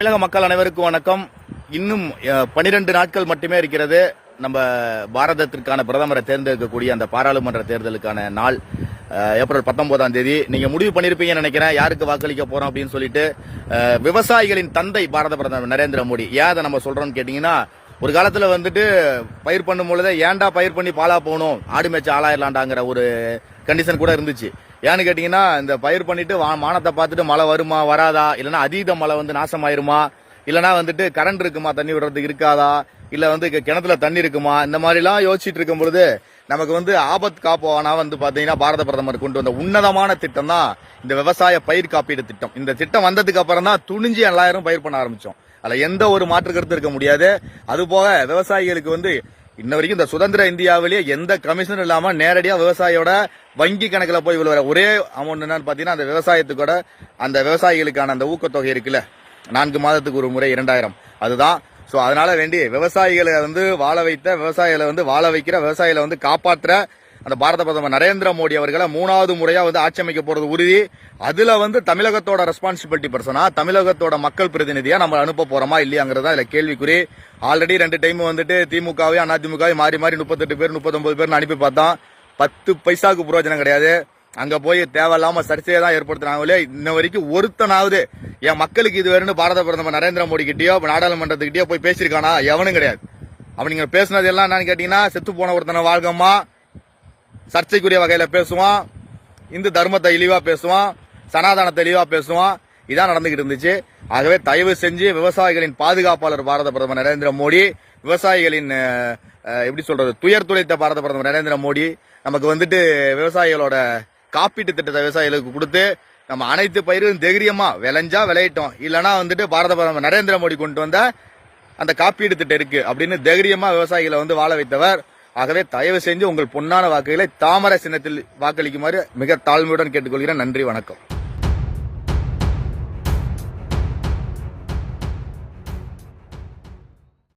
தமிழக மக்கள் அனைவருக்கும் வணக்கம். இன்னும் பனிரெண்டு நாட்கள் மட்டுமே இருக்கிறது. நம்ம பாரதத்திற்கான பிரதமரை தேர்ந்தெடுக்கக்கூடிய அந்த பாராளுமன்ற தேர்தலுக்கான நாள் ஏப்ரல் பத்தொன்பதாம் தேதி. நீங்க முடிவு பண்ணிருப்பீங்கன்னு நினைக்கிறேன். யாருக்கு வாக்களிக்க போறோம் அப்படின்னு சொல்லிட்டு விவசாயிகளின் தந்தை பாரத பிரதமர் நரேந்திர மோடி. ஏன் அதை நம்ம சொல்றோம்னு கேட்டீங்கன்னா ஒரு காலத்துல வந்துட்டு பயிர் பண்ணும் பொழுது ஏன்டா பயிர் பண்ணி பாலா போகணும்? ஆடு மேய்ச்ச ஆளாயிரலாண்டாங்கிற ஒரு கண்டிஷன் கூட இருந்துச்சு. ஏன்னு கேட்டீங்கன்னா இந்த பயிர் பண்ணிட்டு வா- வானத்தை பார்த்துட்டு மழை வருமா வராதா? இல்லைன்னா அதீத மழை வந்து நாசமாயிருமா? இல்லைன்னா வந்துட்டு கரண்ட் இருக்குமா தண்ணி விடுறதுக்கு இருக்காதா? இல்லை வந்து கிணத்துல தண்ணி இருக்குமா? இந்த மாதிரிலாம் யோசிச்சுட்டு இருக்கும் பொழுது நமக்கு வந்து ஆபத் காப்போனா வந்து பாத்தீங்கன்னா பாரத பிரதமர் கொண்டு வந்த உன்னதமான திட்டம் தான் இந்த விவசாய பயிர் காப்பீடு திட்டம். இந்த திட்டம் வந்ததுக்கு அப்புறம் தான் துணிஞ்சு எல்லாரும் பயிர் பண்ண ஆரம்பிச்சோம். அதில் எந்த ஒரு மாற்று கருத்து இருக்க முடியாது. அது போக விவசாயிகளுக்கு வந்து இன்ன வரைக்கும் இந்த சுதந்திர இந்தியாவிலேயே எந்த கமிஷனும் இல்லாம நேரடியா விவசாயியோட வங்கி கணக்குல போய் விழுவற ஒரே அமௌண்ட் என்னன்னு பாத்தீங்கன்னா அந்த விவசாயத்துக்கூட அந்த விவசாயிகளுக்கான அந்த ஊக்கத்தொகை இருக்குல்ல? நான்கு மாதத்துக்கு ஒரு முறை இரண்டாயிரம். அதுதான். ஸோ அதனால வேண்டி விவசாயிகளை வந்து வாழ வைத்த விவசாயிகளை வந்து வாழ வைக்கிற விவசாயிகளை வந்து காப்பாற்ற அந்த பாரத பிரதமர் நரேந்திர மோடி அவர்களை மூணாவது முறையா வந்து ஆட்சி அமைக்க போறது உறுதி. அதுல வந்து தமிழகத்தோட ரெஸ்பான்சிபிலிட்டி பர்சனா தமிழகத்தோட மக்கள் பிரதிநிதியா நம்ம அனுப்ப போறோமா இல்லையாங்கிறதா இதுல கேள்விக்குறி. ஆல்ரெடி ரெண்டு டைம் வந்துட்டு திமுகவையும் அதிமுகவையும் மாறி மாறி முப்பத்தெட்டு பேர் முப்பத்தொன்பது பேர் அனுப்பி பார்த்தோம். பத்து பைசாவுக்கு பிரயோஜனம் கிடையாது. அங்க போய் தேவையில்லாம சர்ச்சையை தான் ஏற்படுத்தினாங்களே இன்ன வரைக்கும் ஒருத்தனாவது என் மக்களுக்கு இது வேணும்னு பாரத பிரதமர் நரேந்திர மோடி கிட்டயோ நாடாளுமன்றத்துக்கிட்டயோ போய் பேசியிருக்கானா? எவனும் கிடையாது. அவன் நீங்க பேசுனது எல்லாம் என்னன்னு கேட்டீங்கன்னா செத்து போன ஒருத்தனை வாழ்கமா சர்ச்சைக்குரிய வகையில் பேசுவான். இந்து தர்மத்தை இழிவாக பேசுவான். சனாதனத்தை இழிவாக பேசுவான். இதான் நடந்துகிட்டு இருந்துச்சு. ஆகவே தயவு செஞ்சு விவசாயிகளின் பாதுகாப்பாளர் பாரத பிரதமர் நரேந்திர மோடி விவசாயிகளின் எப்படி சொல்றது துயர் துளைத்த பாரத பிரதமர் நரேந்திர மோடி நமக்கு வந்துட்டு விவசாயிகளோட காப்பீட்டு திட்டத்தை விவசாயிகளுக்கு கொடுத்து நம்ம அனைத்து பயிர்களும் தைரியமா விளைஞ்சா விளையிட்டோம். இல்லைன்னா வந்துட்டு பாரத பிரதமர் நரேந்திர மோடி கொண்டு வந்த அந்த காப்பீடு திட்டம் இருக்கு அப்படின்னு தைரியமா விவசாயிகளை வந்து வாழ வைத்தவர் ஆகவே தயவு செஞ்சு உங்கள் பொன்னான வாக்குகளை தாமரை சின்னத்தில் வாக்களிக்குமாறு மிக தாழ்மையுடன் கேட்டுக்கொள்கிறேன். நன்றி வணக்கம்.